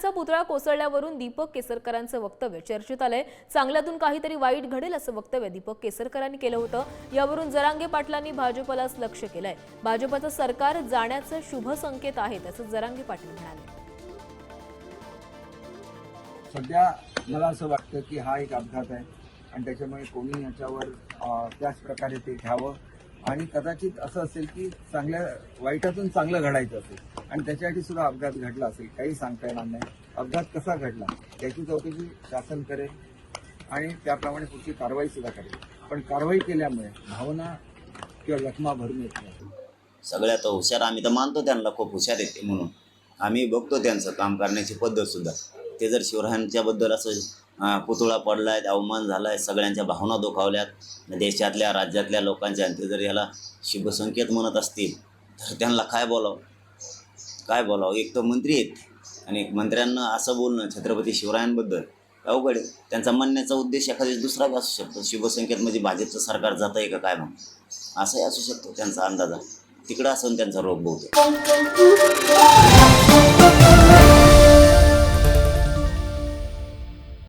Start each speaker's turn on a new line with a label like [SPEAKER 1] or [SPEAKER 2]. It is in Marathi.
[SPEAKER 1] शिवरायांचा पुतळा कोसळल्यावरून दीपक केसरकरांचं वक्तव्य चर्चेत आलंय. चांगल्यातून काहीतरी वाईट घडेल असं वक्तव्य दीपक केसरकरांनी केलं होतं. यावरून जरांगे पाटलांनी भाजपलाच लक्ष केलंय. भाजपचं सरकार जाण्याचं शुभ संकेत आहे असं जरांगे पाटील म्हणाले.
[SPEAKER 2] सध्या मला असं वाटतं की हा एक अपघात आहे आणि त्याच्यामुळे कोणी याच्यावर त्याच प्रकारे ते घ्यावं. आणि कदाचित असं असेल की चांगल्या वाईटातून चांगलं घडायचं असेल. आणि त्याच्यासाठी सुद्धा अपघात घडला असेल काही सांगता येणार नाही. अपघात कसा घडला त्याची चौकशी शासन करेल आणि त्याप्रमाणे पुढची कारवाई सुद्धा करेल. पण कारवाई केल्यामुळे भावना किंवा जखमा भरून येत नाही.
[SPEAKER 3] सगळ्यात हुशार आम्ही तर मानतो त्यांना खूप हुशार येते म्हणून. आम्ही बघतो त्यांचं काम करण्याची पद्धतसुद्धा ते जर शिवरायांच्याबद्दल असं अं, पुतळा पडलाय अवमान झालाय सगळ्यांच्या भावना दुखावल्यात देशातल्या राज्यातल्या लोकांच्या ते जर याला शुभसंकेत म्हणत असतील तर त्यांना काय बोलावं? काय बोलावं? एक तर मंत्री आहेत. आणि मंत्र्यांना असं बोलणं छत्रपती शिवरायांबद्दल अवघड आहे. त्यांचा म्हणण्याचा उद्देश एखादा दुसरा असू शकतो. शिवसंख्येत म्हणजे भाजपचं सरकार जात आहे का काय मग असंही असू शकतो त्यांचा अंदाजा. तिकडं असून त्यांचा रोग बहुतेक.